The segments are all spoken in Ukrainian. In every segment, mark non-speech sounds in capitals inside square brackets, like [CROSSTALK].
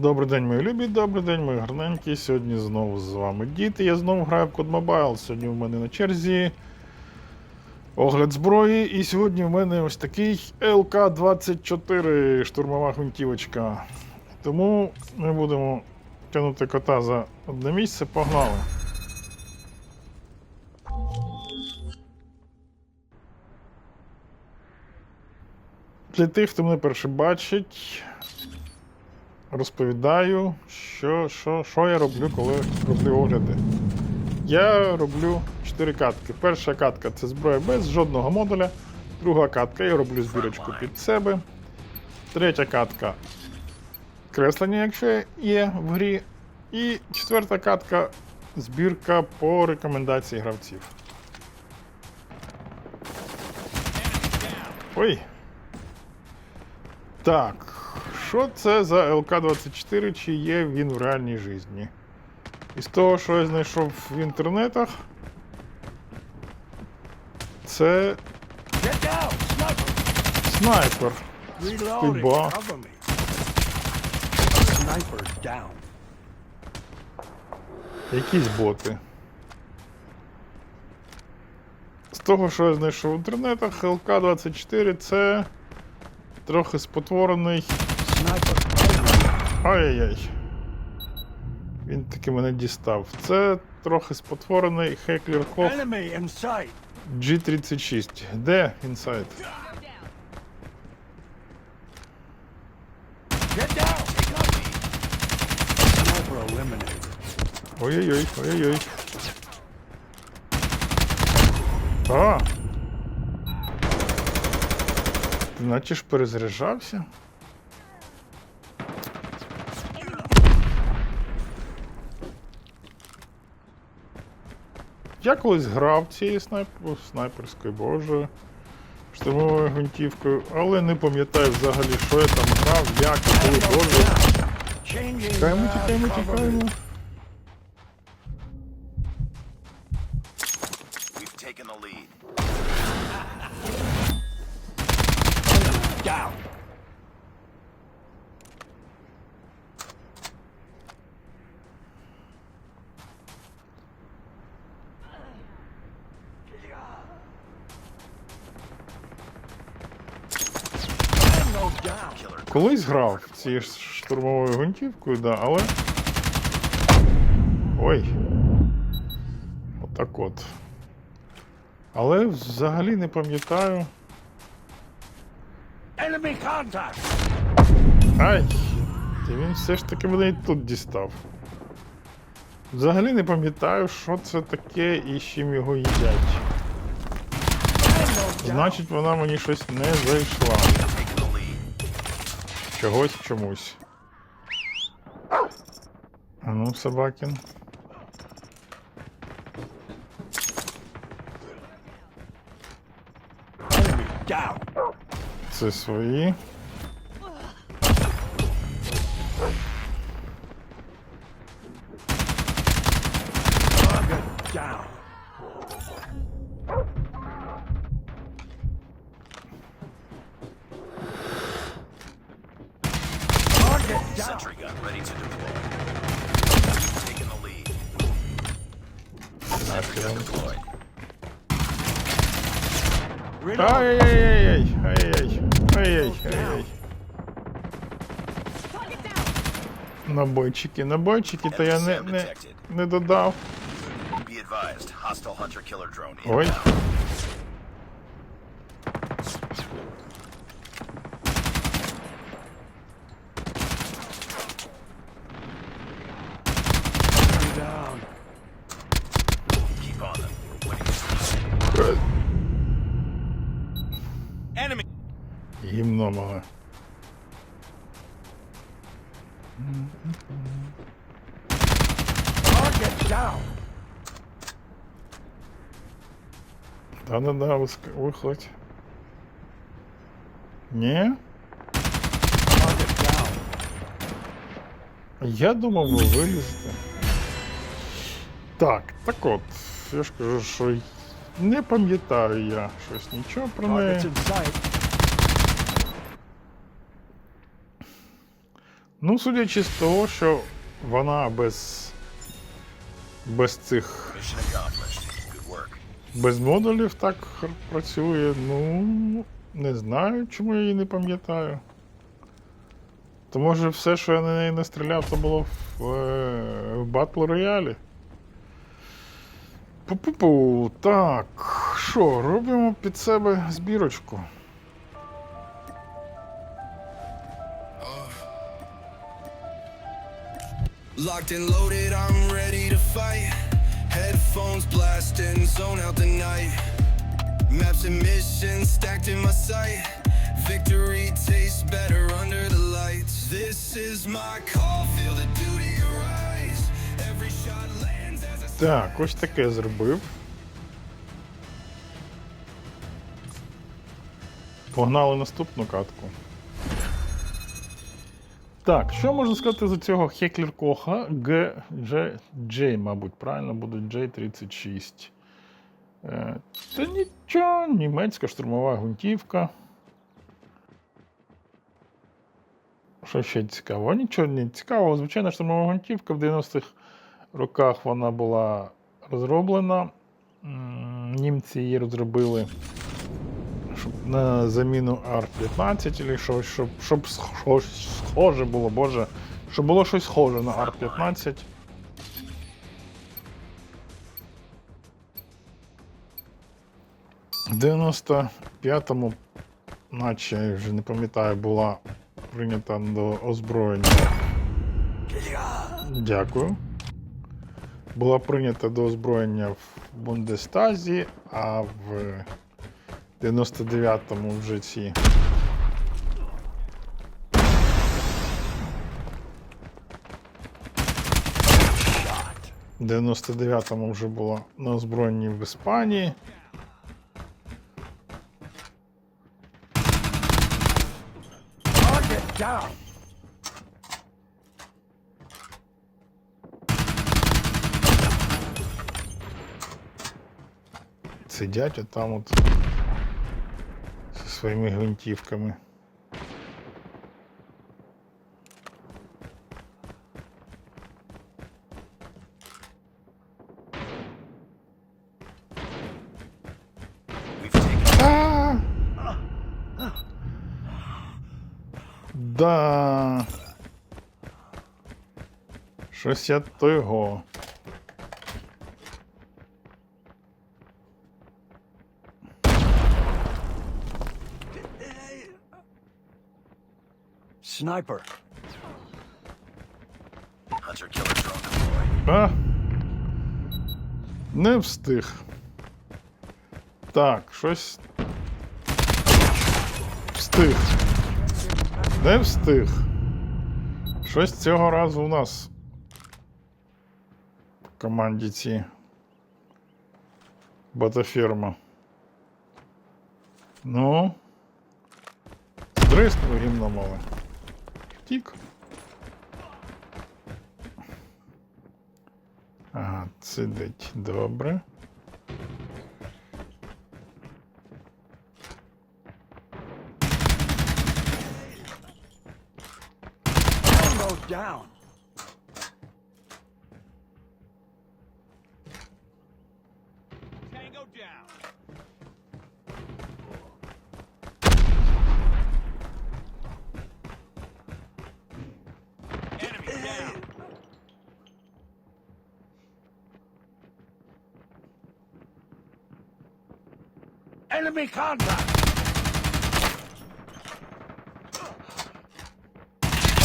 Добрий день, мої любі, добрий день, мої гарненькі. Сьогодні знову з вами діти. Я знову граю в Code Mobile. Сьогодні в мене на черзі огляд зброї. І сьогодні в мене ось такий ЛК-24 штурмова гвинтівочка. Тому ми будемо тягнути кота за одне місце. Погнали. Для тих, хто мене перше бачить, розповідаю, що, що, що я роблю, коли роблю огляди. Я роблю 4 катки. Перша катка це зброя без жодного модуля. Друга катка я роблю збірочку під себе. Третя катка креслення, якщо є в грі. І четверта катка збірка по рекомендації гравців. Ой. Так, що це за ЛК-24, чи є він в реальній житті? Із того, що я знайшов в інтернетах, це! Снайпер. Reloading! Ба. Cover me! Sniper down. Якісь боти. З того, що я знайшов в інтернетах, ЛК-24 це трохи спотворений. Ай-яй-яй. Він таки мене дістав. Це трохи спотворений Хеклер sight! G36. Де eliminated. Ой-ой-ой, ой-ой-ой. А! Ти наче ж перезаряджався? Я колись грав цією снайп... снайперською, боже, штурмовою гвинтівкою, але не пам'ятаю взагалі, що я там грав, як коли боже. Тікаємо, тікаємо, тікаємо. We've taken the lead. Down! Tango down! Killer Колись грав цією штурмовою гвинтівкою, да, але. Ой. Отак от. Але взагалі не пам'ятаю. Ай! Та він все ж таки мене і тут дістав. Взагалі не пам'ятаю, що це таке і з чим його їдять. Значить, вона мені щось не зайшла. Чогось чомусь. А ну, собакін. Це свої. Набойчики, набойчики, то я не, не, не додав. Be advised, hostile hunter killer drone Ой. inbound. down! Да-да-да, виск- виходь. Ні? Target down! Я думав, ви вилізете. Так, так от. Я ж кажу, що не пам'ятаю я щось нічого про неї. Ну, судячи з того, що вона без. без цих. Без модулів так працює. Ну. Не знаю, чому я її не пам'ятаю. То може все, що я на неї настріляв, то було в, е, в Battle Royale. Пу-пу-пу. Так. Що, робимо під себе збірочку. Locked and loaded, I'm ready to fight. Headphones blasting, zone out the night. Maps and missions stacked in my sight. Victory tastes better under the lights. This is my call, feel the duty arise. Every shot lands as I Так, ось таке зробив. Погнали наступну катку. Так, що можна сказати за цього Хеклер Коха J, мабуть, правильно буде J36. Е, Та нічого, німецька штурмова гвинтівка. Що ще цікаво? Нічого не цікавого. Звичайна штурмова гвинтівка в 90-х роках вона була розроблена. Німці її розробили щоб на заміну AR-15 чи щось, щоб, щоб щось схоже було, боже. Щоб було щось схоже на AR-15. В 95-му, наче я вже не пам'ятаю, була прийнята до озброєння. Дякую. Була прийнята до озброєння в Бундестазі, а в 99-му вже ці. В 99-му вже була на озброєнні в Іспанії. Сидять отам от зі своїми гвинтівками. Да. Щось я того. Sniper. hunter killer drone deployed. А? Не встиг. Так, щось. Встиг. Не встиг. Щось цього разу у нас в команді ці. Батафірма. Ну. Здриснув гімномови. Втік. Ага, сидить добре. Down. Enemy contact.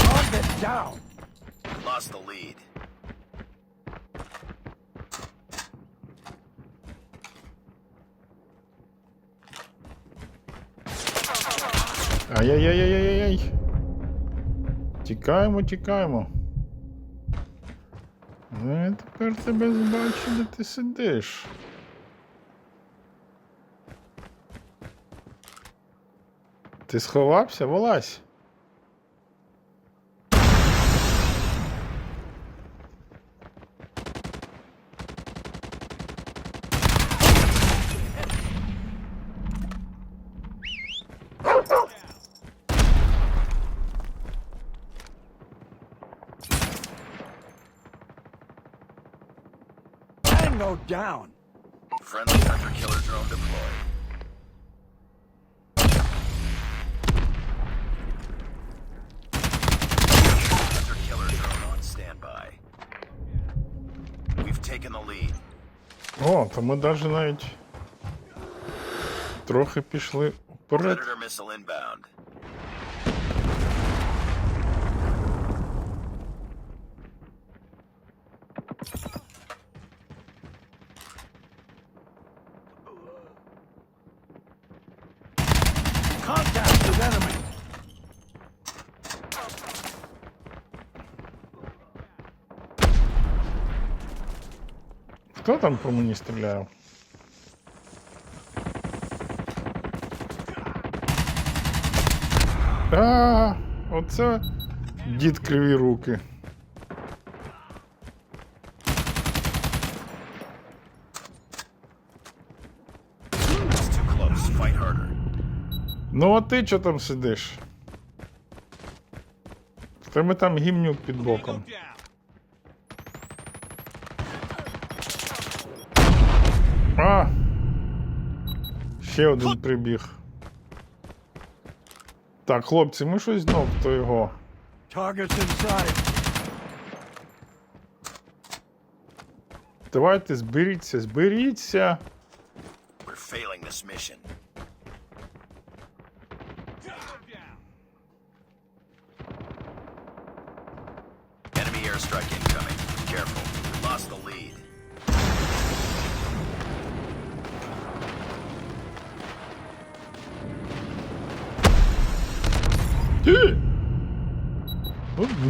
Target down. Lost the lead. Ай-яй-яй-яй-яй-яй. Тікаємо, тікаємо. Ну, я тепер тебе бачу, де ти сидиш. Ти сховався, вилазь. down. То ми навіть навіть трохи пішли вперед. Predator missile inbound. Contact with enemy. Хто там по мені стріляв? А, оце дід криві руки. Ну а ти чо там сидиш? В тебе там гімнюк під боком. А! Ще один прибіг. Так, хлопці, ми щось знов то його. Давайте зберіться, зберіться. We're failing this mission.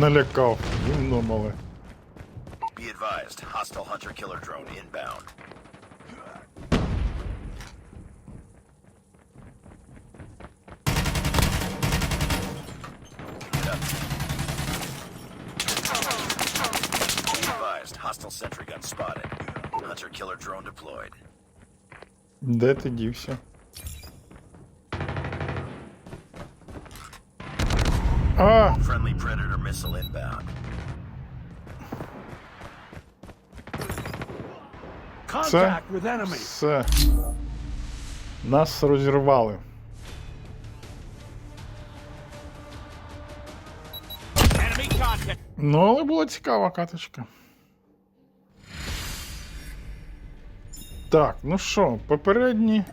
налякав, гімно мале. Be advised, hostile hunter killer drone inbound. Get up. Be advised, hostile sentry gun spotted. Hunter killer drone deployed. Де ти дівся? А! Friendly predator Missile inbound. Contact with enemy. Все. Нас розірвали. Ну, але була цікава каточка. Так, ну що, попередні.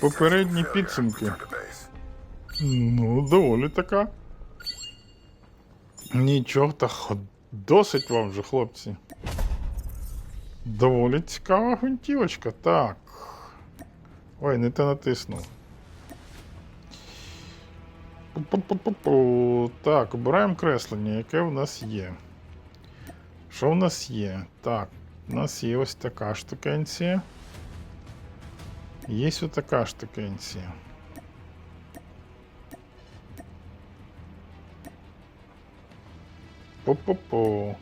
Попередні підсумки. Ну, доволі така. Нічого, та досить вам вже, хлопці. Доволі цікава гвинтівочка. Так. Ой, не те натиснув. Пу-пу-пу-пу-пу. Так, обираємо креслення, яке в нас є. Що в нас є? Так, у нас є ось така штукенція. Є ось така штукенція. По-по-по.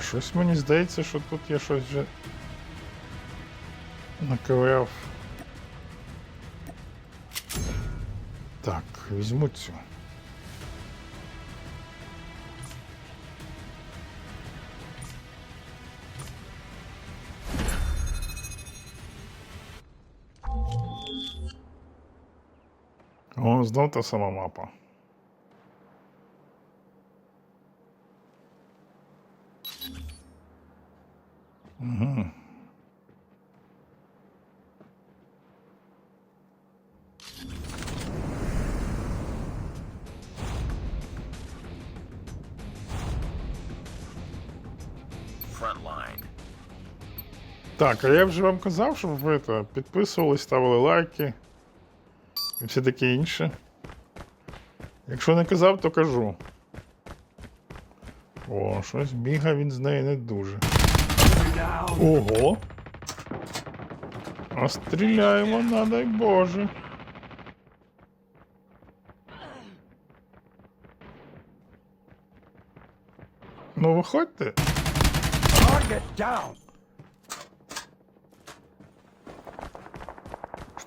Щось мені здається, що тут є щось вже наковиряв. Так, візьму цю. О, знов та сама мапа. Угу. Так, а я вже вам казав, щоб ви то підписувались, ставили лайки все таке інше. Якщо не казав, то кажу. О, щось бігає він з неї не дуже. Ого. А стріляє вона, дай Боже. Ну, виходьте.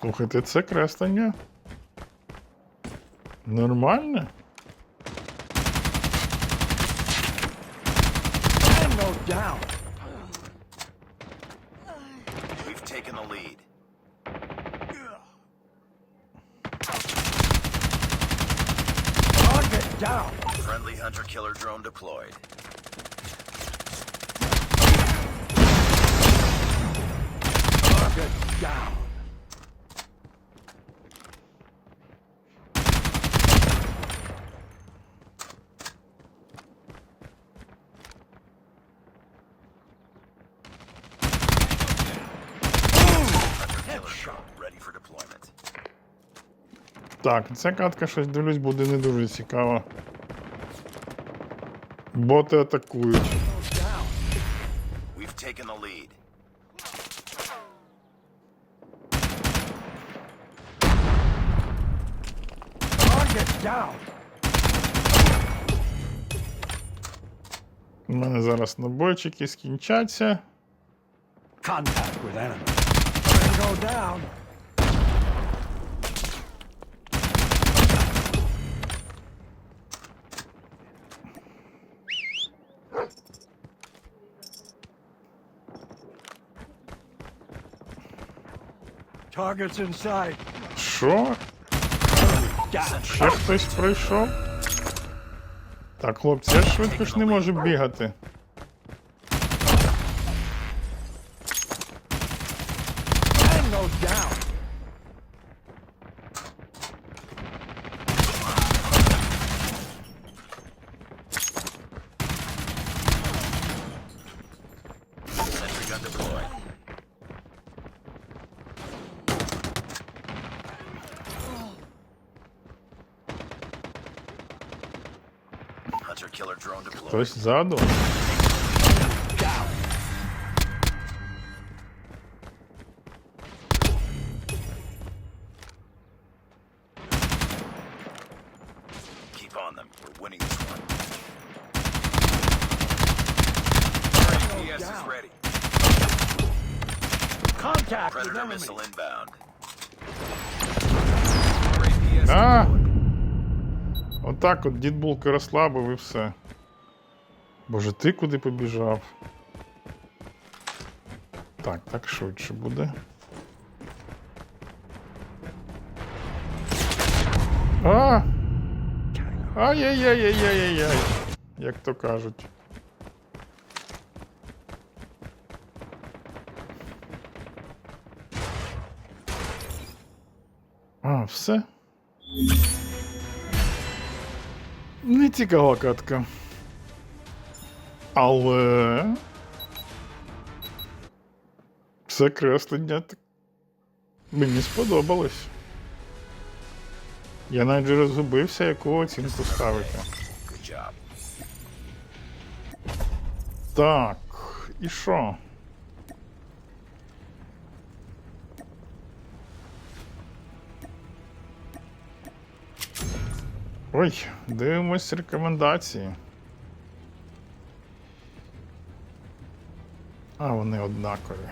Слухайте, це креслення. Нормально? We've taken the lead. Target down. Friendly hunter killer drone deployed. Target down. Hunter killer drone ready for deployment. Так, ця катка щось дивлюсь буде не дуже цікава. Боти атакують. У мене зараз набойчики скінчаться. Contact with enemy. Tango down. Targets inside. Що? Ще хтось прийшов? Так, хлопці, я швидко ж не можу бігати. Tango down. Sentry gun deployed. Hunter killer drone deployed. Хтось ззаду. Down. Keep on them. We're winning this one. RAPS is down. ready. Contact with Predator enemy. missile inbound. RAPS А! deployed. Отак от дід Булки розслабив і все. Боже, ти куди побіжав? Так, так швидше буде. А! Ай-яй-яй-яй-яй-яй. Як то кажуть. А, все. Не цікава катка. Але. Все креслення мені сподобалось. Я навіть розгубився, яку оцінку ставити. Так, і що? Ой, дивимось рекомендації. А, вони однакові.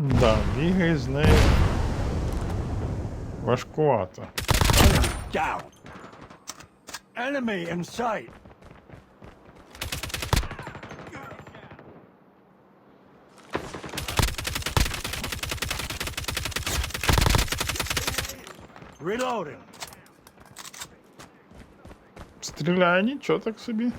Да, бігай з нею. Важкувато. Down. Enemy in sight. Reloading. Стріляє нічого так собі.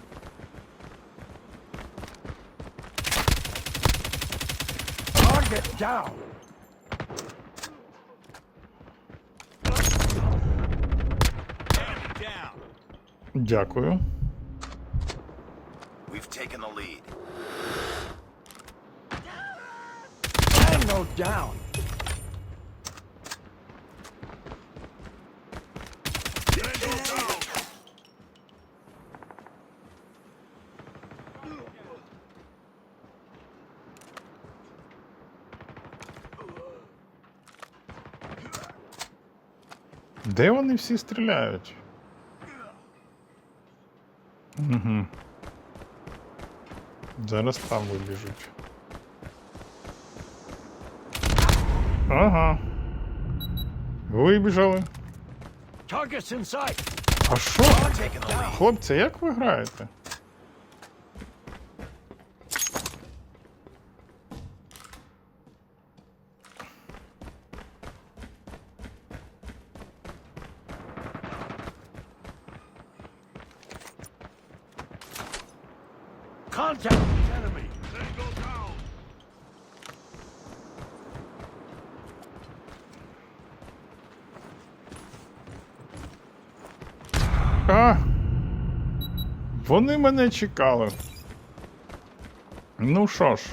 down. Enemy down. Дякую. We've taken the lead. Tango down. Вони всі стріляють? Угу. Зараз там вибіжуть. Ага. Вибіжали. А що? Хлопці, як ви граєте? Contact with the enemy. Tango down. А! Вони мене чекали. Ну що ж.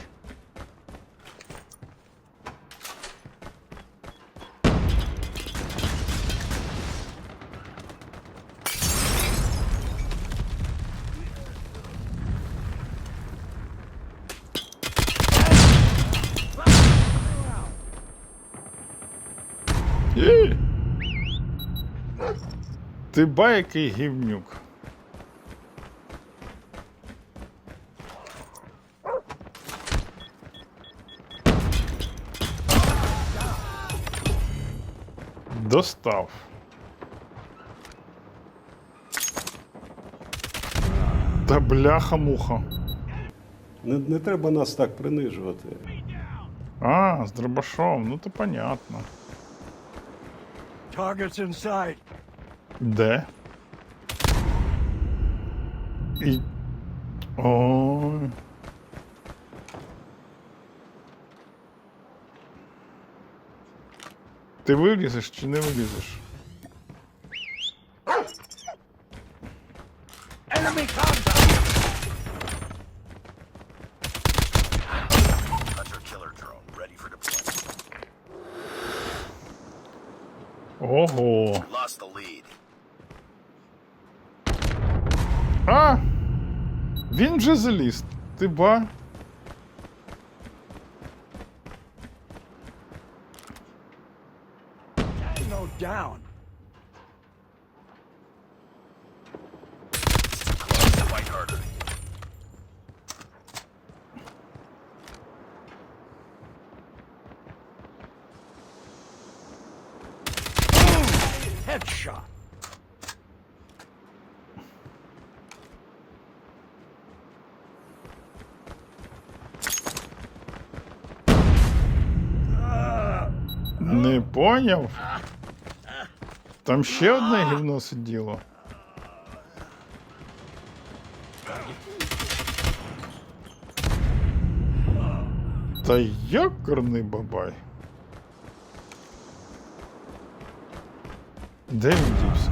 Ти ба який гівнюк. Достав. Та бляха-муха. Не, не треба нас так принижувати. А, з дробашом, ну то понятно. Targets in sight. Де? І... Ой. Ти вилізеш чи не вилізеш? Enemy contact. Hunter killer drone ready for deployment. Ого. Lost the lead. А! Він вже заліз. Ти ба? Down. Headshot. Не поняв. Там ще одне гівно сиділо. Та якорний бабай. Де він дівся?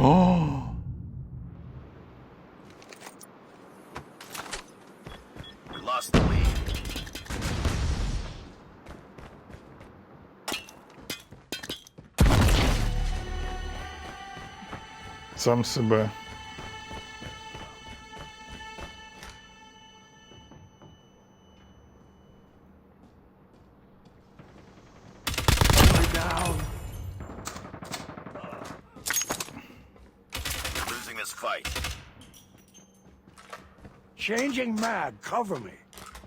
О! Сам себе. Enemy down. You're losing this fight. Changing mag. Cover me.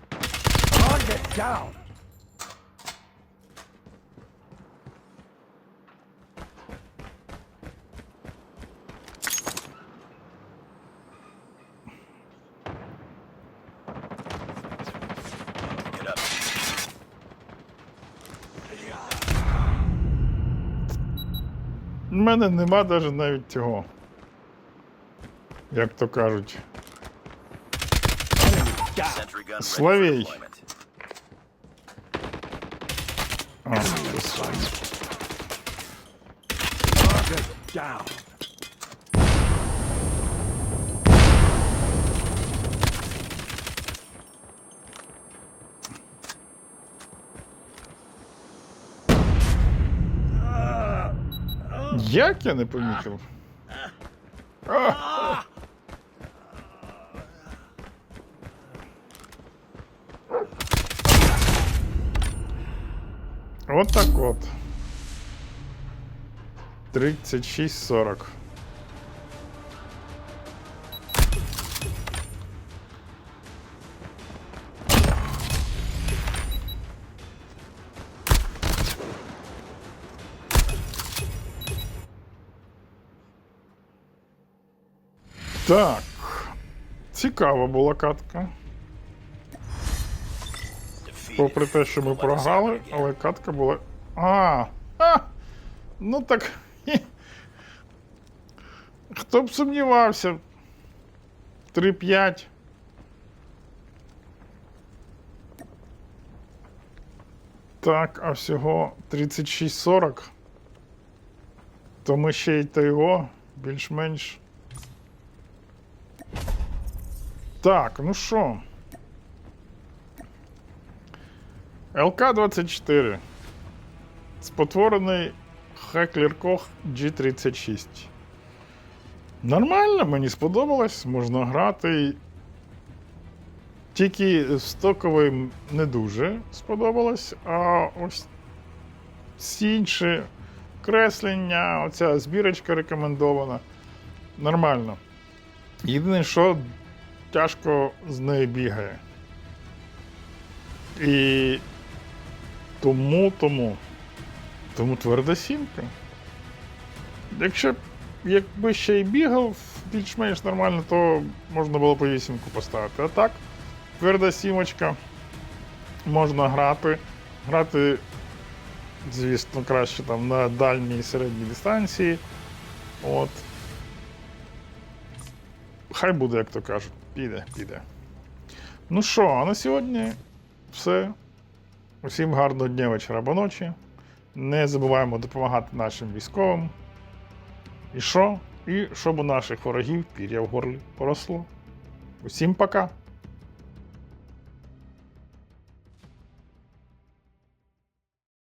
Target down. Мене нема навіть навіть цього. Як то кажуть. славій. А, це саме. Target down. Як я не помітив? От так от. 36-40. Так. Цікава була катка. Попри те, що ми програли, але катка була. А! а ну так. [LAUGHS] Хто б сумнівався? 3-5. Так, а всього 36-40. То ми ще й то його більш-менш. Так, ну що? ЛК-24. Спотворений Хеклер Кох G36. Нормально, мені сподобалось, можна грати. Тільки стоковий не дуже сподобалось, а ось всі інші креслення, оця збірочка рекомендована. Нормально. Єдине, що тяжко з нею бігає. І тому, тому. Тому тверда сімка. Якщо якби ще й бігав більш-менш нормально, то можна було і вісімку поставити. А так, тверда сімочка. Можна грати. Грати, звісно, краще там на дальній і середній дистанції. От. Хай буде, як то кажуть. Піде, піде. Ну що, а на сьогодні все. Усім гарного дня, вечора або ночі. Не забуваємо допомагати нашим військовим. І що? І щоб у наших ворогів пір'я в горлі поросло. Усім пока!